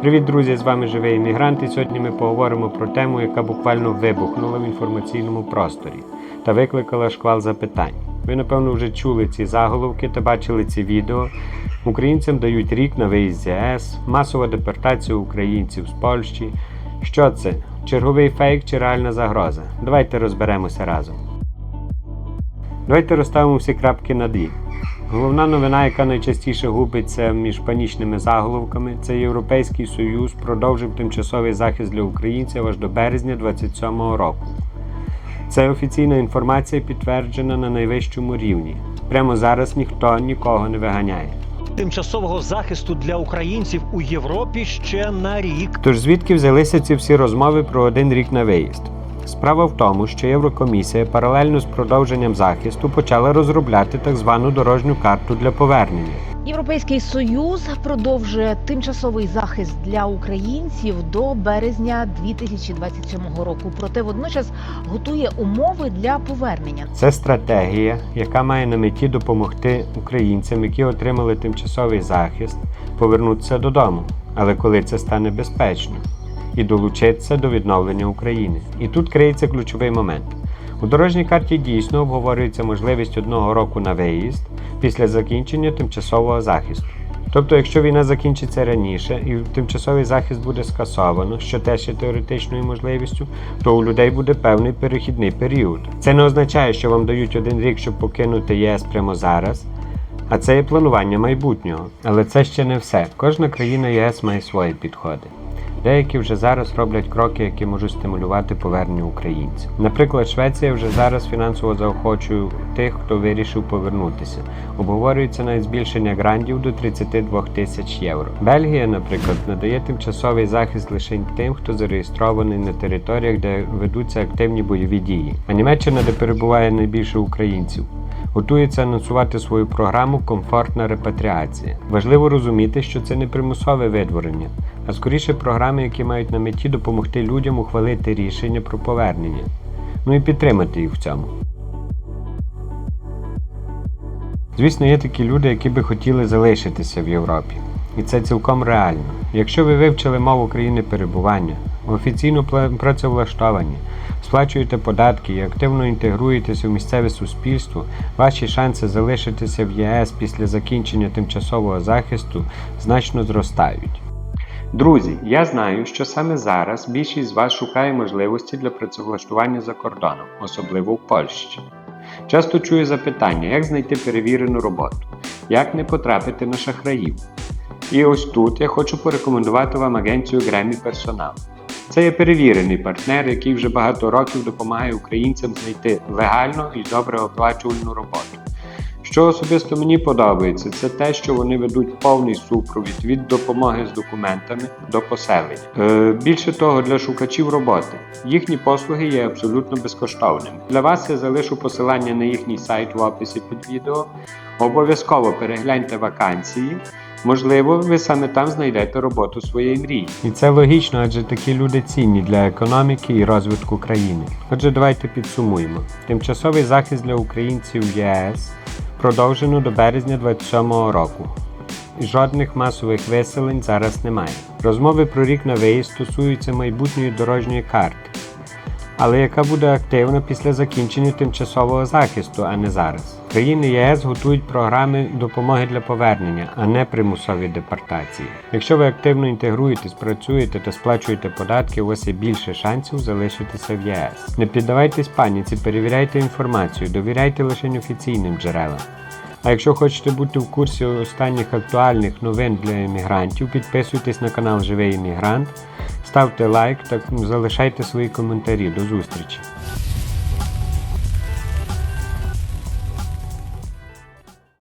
Привіт, друзі! З вами живий іммігрант. І сьогодні ми поговоримо про тему, яка буквально вибухнула в інформаційному просторі та викликала шквал запитань. Ви, напевно, вже чули ці заголовки та бачили ці відео. Українцям дають рік на виїзд з ЄС, масова депортація українців з Польщі. Що це? Черговий фейк чи реальна загроза? Давайте розберемося разом. Давайте розставимо всі крапки над «і». Головна новина, яка найчастіше губиться між панічними заголовками, це Європейський Союз продовжив тимчасовий захист для українців аж до березня 2027 року. Це офіційна інформація підтверджена на найвищому рівні. Прямо зараз ніхто нікого не виганяє. тимчасового захисту для українців у Європі ще на рік. Тож звідки взялися ці всі розмови про один рік на виїзд? Справа в тому, що Єврокомісія паралельно з продовженням захисту почала розробляти так звану дорожню карту для повернення. Європейський союз продовжує тимчасовий захист для українців до березня 2027 року. Проте водночас готує умови для повернення. Це стратегія, яка має на меті допомогти українцям, які отримали тимчасовий захист, повернутися додому, але коли це стане безпечно, і долучитися до відновлення України. І тут криється ключовий момент. У дорожній карті дійсно обговорюється можливість одного року на виїзд після закінчення тимчасового захисту. Тобто, якщо війна закінчиться раніше і тимчасовий захист буде скасовано, що теж є теоретичною можливістю, то у людей буде певний перехідний період. Це не означає, що вам дають один рік, щоб покинути ЄС прямо зараз. А це є планування майбутнього. Але це ще не все. Кожна країна ЄС має свої підходи. Деякі вже зараз роблять кроки, які можуть стимулювати повернення українців. Наприклад, Швеція вже зараз фінансово заохочує тих, хто вирішив повернутися. Обговорюється навіть збільшення грантів до 32 тисяч євро. Бельгія, наприклад, надає тимчасовий захист лише тим, хто зареєстрований на територіях, де ведуться активні бойові дії. А Німеччина, де перебуває найбільше українців. Готується анонсувати свою програму Комфортна репатріація. Важливо розуміти, що це не примусове видворення, а скоріше програми, які мають на меті допомогти людям ухвалити рішення про повернення, ну і підтримати їх в цьому. Звісно, є такі люди, які би хотіли залишитися в Європі. І це цілком реально. Якщо ви вивчили мову країни перебування, офіційно працевлаштовані, сплачуєте податки і активно інтегруєтеся в місцеве суспільство, ваші шанси залишитися в ЄС після закінчення тимчасового захисту значно зростають. Друзі, я знаю, що саме зараз більшість з вас шукає можливості для працевлаштування за кордоном, особливо в Польщі. Часто чую запитання, як знайти перевірену роботу, як не потрапити на шахраїв. І ось тут я хочу порекомендувати вам агенцію Гремі Персонал. Це є перевірений партнер, який вже багато років допомагає українцям знайти легальну і добре оплачувальну роботу. Що особисто мені подобається, це те, що вони ведуть повний супровід від допомоги з документами до поселення. Е, більше того, для шукачів роботи їхні послуги є абсолютно безкоштовними. Для вас я залишу посилання на їхній сайт в описі під відео. Обов'язково перегляньте вакансії. Можливо, ви саме там знайдете роботу своєї мрії. І це логічно, адже такі люди цінні для економіки і розвитку країни. Отже, давайте підсумуємо. Тимчасовий захист для українців ЄС продовжено до березня 2027 року. Жодних масових виселень зараз немає. Розмови про рік на виїзд стосуються майбутньої дорожньої карти, але яка буде активна після закінчення тимчасового захисту, а не зараз. Країни ЄС готують програми допомоги для повернення, а не примусові депортації. Якщо ви активно інтегруєтесь, працюєте та сплачуєте податки, у вас є більше шансів залишитися в ЄС. Не піддавайтесь паніці, перевіряйте інформацію, довіряйте лише офіційним джерелам. А якщо хочете бути в курсі останніх актуальних новин для іммігрантів, підписуйтесь на канал Живий Іммігрант, ставте лайк та залишайте свої коментарі. До зустрічі!